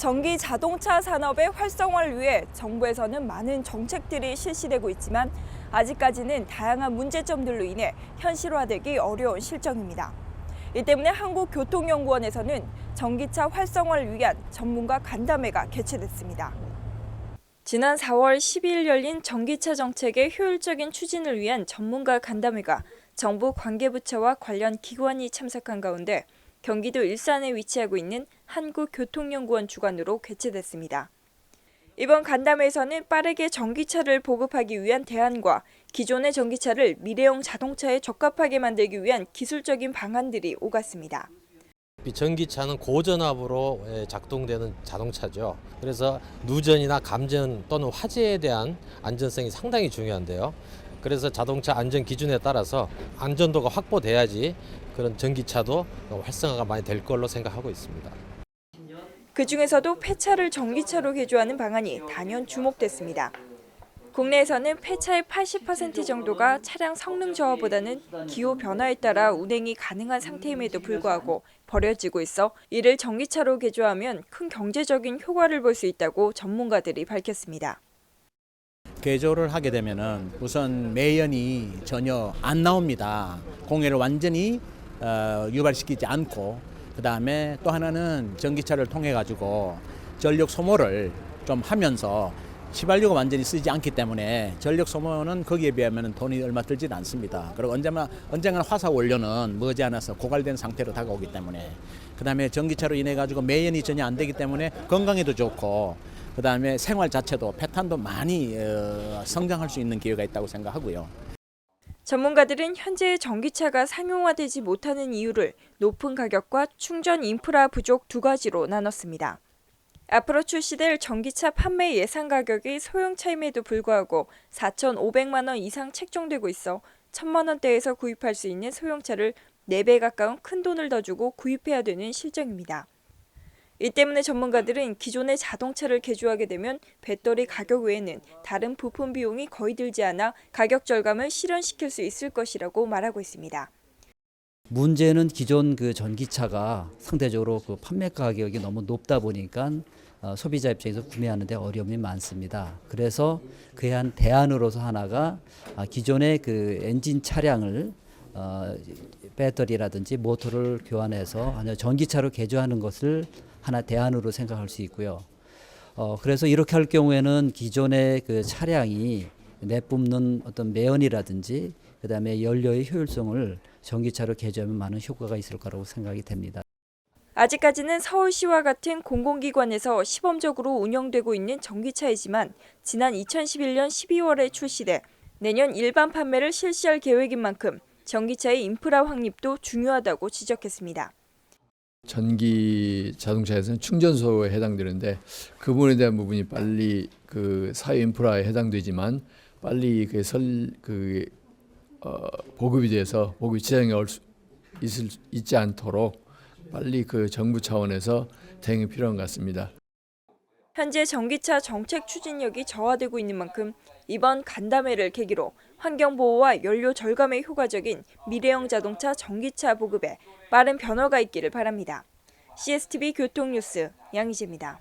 전기 자동차 산업의 활성화를 위해 정부에서는 많은 정책들이 실시되고 있지만 아직까지는 다양한 문제점들로 인해 현실화되기 어려운 실정입니다. 이 때문에 한국교통연구원에서는 전기차 활성화를 위한 전문가 간담회가 개최됐습니다. 지난 4월 12일 열린 전기차 정책의 효율적인 추진을 위한 전문가 간담회가 정부 관계부처와 관련 기관이 참석한 가운데 경기도 일산에 위치하고 있는 한국교통연구원 주관으로 개최됐습니다. 이번 간담회에서는 빠르게 전기차를 보급하기 위한 대안과 기존의 전기차를 미래형 자동차에 적합하게 만들기 위한 기술적인 방안들이 오갔습니다. 이 전기차는 고전압으로 예, 작동되는 자동차죠. 그래서 누전이나 감전 또는 화재에 대한 안전성이 상당히 중요한데요. 그래서 자동차 안전 기준에 따라서 안전도가 확보돼야지 그런 전기차도 활성화가 많이 될 걸로 생각하고 있습니다. 그 중에서도 폐차를 전기차로 개조하는 방안이 단연 주목됐습니다. 국내에서는 폐차의 80% 정도가 차량 성능 저하보다는 기후 변화에 따라 운행이 가능한 상태임에도 불구하고 버려지고 있어 이를 전기차로 개조하면 큰 경제적인 효과를 볼 수 있다고 전문가들이 밝혔습니다. 개조를 하게 되면은 우선 매연이 전혀 안 나옵니다. 공해를 완전히 어, 유발시키지 않고 그 다음에 또 하나는 전기차를 통해 가지고 전력 소모를 좀 하면서 휘발유가 완전히 쓰지 않기 때문에 전력 소모는 거기에 비하면 돈이 얼마 들지는 않습니다. 그리고 언제나 언젠가 화사 원료는 머지않아서 고갈된 상태로 다가오기 때문에 그 다음에 전기차로 인해 가지고 매연이 전혀 안 되기 때문에 건강에도 좋고 그 다음에 생활 자체도 패턴도 많이 어, 성장할 수 있는 기회가 있다고 생각하고요. 전문가들은 현재 전기차가 상용화되지 못하는 이유를 높은 가격과 충전 인프라 부족 두 가지로 나눴습니다. 앞으로 출시될 전기차 판매 예상 가격이 소형차임에도 불구하고 4,500만 원 이상 책정되고 있어 1,000만 원대에서 구입할 수 있는 소형차를 4배 가까운 큰 돈을 더 주고 구입해야 되는 실정입니다. 이 때문에 전문가들은 기존의 자동차를 개조하게 되면 배터리 가격 외에는 다른 부품 비용이 거의 들지 않아 가격 절감을 실현시킬 수 있을 것이라고 말하고 있습니다. 문제는 기존 그 전기차가 상대적으로 그 판매 가격이 너무 높다 보니까 어, 소비자 입장에서 구매하는데 어려움이 많습니다. 그래서 그에 한 대안으로서 하나가 아, 기존의 그 엔진 차량을 어, 배터리라든지 모터를 교환해서 아니 전기차로 개조하는 것을 하나 대안으로 생각할 수 있고요. 어, 그래서 이렇게 할 경우에는 기존의 그 차량이 내뿜는 어떤 매연이라든지 그다음에 연료의 효율성을 전기차로 개조하면 많은 효과가 있을 거라고 생각이 됩니다. 아직까지는 서울시와 같은 공공기관에서 시범적으로 운영되고 있는 전기차이지만 지난 2011년 12월에 출시돼 내년 일반 판매를 실시할 계획인 만큼 전기차의 인프라 확립도 중요하다고 지적했습니다. 전기 자동차에서는 충전소에 해당되는데 그 부분에 대한 부분이 빨리 그 사회 인프라에 해당되지만 빨리 그 설그 어, 보급이 돼서 보급 시장에 올 수, 있을 있지 않도록 빨리 그 정부 차원에서 대응이 필요한 것 같습니다. 현재 전기차 정책 추진력이 저하되고 있는 만큼 이번 간담회를 계기로 환경보호와 연료 절감에 효과적인 미래형 자동차 전기차 보급에 빠른 변화가 있기를 바랍니다. CSTV 교통뉴스 양희재입니다.